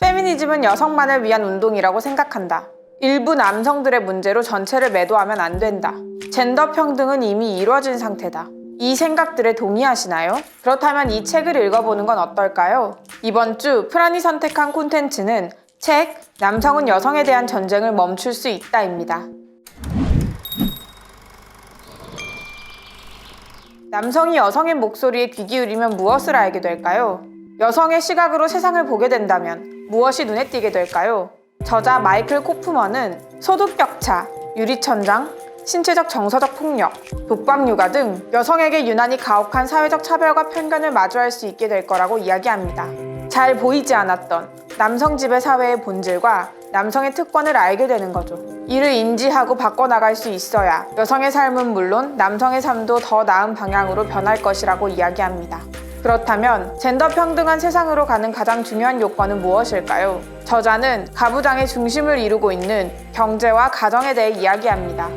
페미니즘은 여성만을 위한 운동이라고 생각한다. 일부 남성들의 문제로 전체를 매도하면 안 된다. 젠더 평등은 이미 이루어진 상태다. 이 생각들에 동의하시나요? 그렇다면 이 책을 읽어보는 건 어떨까요? 이번 주 프란이 선택한 콘텐츠는 책 남성은 여성에 대한 전쟁을 멈출 수 있다입니다. 남성이 여성의 목소리에 귀 기울이면 무엇을 알게 될까요? 여성의 시각으로 세상을 보게 된다면 무엇이 눈에 띄게 될까요? 저자 마이클 코프먼은 소득 격차, 유리천장, 신체적 정서적 폭력, 독방 육아 등 여성에게 유난히 가혹한 사회적 차별과 편견을 마주할 수 있게 될 거라고 이야기합니다. 잘 보이지 않았던 남성 지배 사회의 본질과 남성의 특권을 알게 되는 거죠. 이를 인지하고 바꿔나갈 수 있어야 여성의 삶은 물론 남성의 삶도 더 나은 방향으로 변할 것이라고 이야기합니다. 그렇다면 젠더 평등한 세상으로 가는 가장 중요한 요건은 무엇일까요? 저자는 가부장의 중심을 이루고 있는 경제와 가정에 대해 이야기합니다.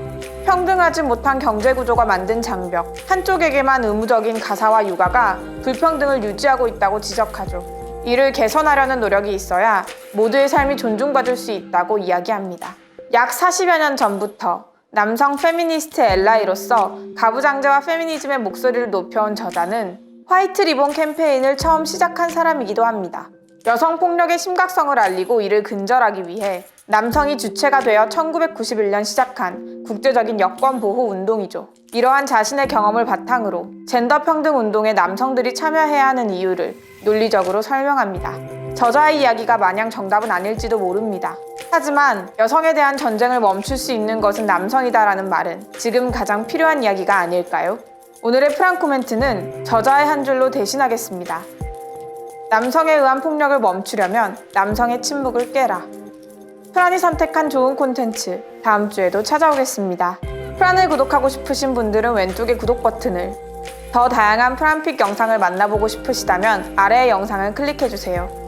평등하지 못한 경제 구조가 만든 장벽, 한쪽에게만 의무적인 가사와 육아가 불평등을 유지하고 있다고 지적하죠. 이를 개선하려는 노력이 있어야 모두의 삶이 존중받을 수 있다고 이야기합니다. 약 40여 년 전부터 남성 페미니스트 엘라이로서 가부장제와 페미니즘의 목소리를 높여온 저자는 화이트 리본 캠페인을 처음 시작한 사람이기도 합니다. 여성 폭력의 심각성을 알리고 이를 근절하기 위해 남성이 주체가 되어 1991년 시작한 국제적인 여권 보호 운동이죠. 이러한 자신의 경험을 바탕으로 젠더 평등 운동에 남성들이 참여해야 하는 이유를 논리적으로 설명합니다. 저자의 이야기가 마냥 정답은 아닐지도 모릅니다. 하지만 여성에 대한 전쟁을 멈출 수 있는 것은 남성이다라는 말은 지금 가장 필요한 이야기가 아닐까요? 오늘의 프랑 코 멘트는 저자의 한 줄로 대신하겠습니다. 남성에 의한 폭력을 멈추려면 남성의 침묵을 깨라. 프란이 선택한 좋은 콘텐츠 다음 주에도 찾아오겠습니다. 프란을 구독하고 싶으신 분들은 왼쪽의 구독 버튼을 더 다양한 프란픽 영상을 만나보고 싶으시다면 아래의 영상을 클릭해주세요.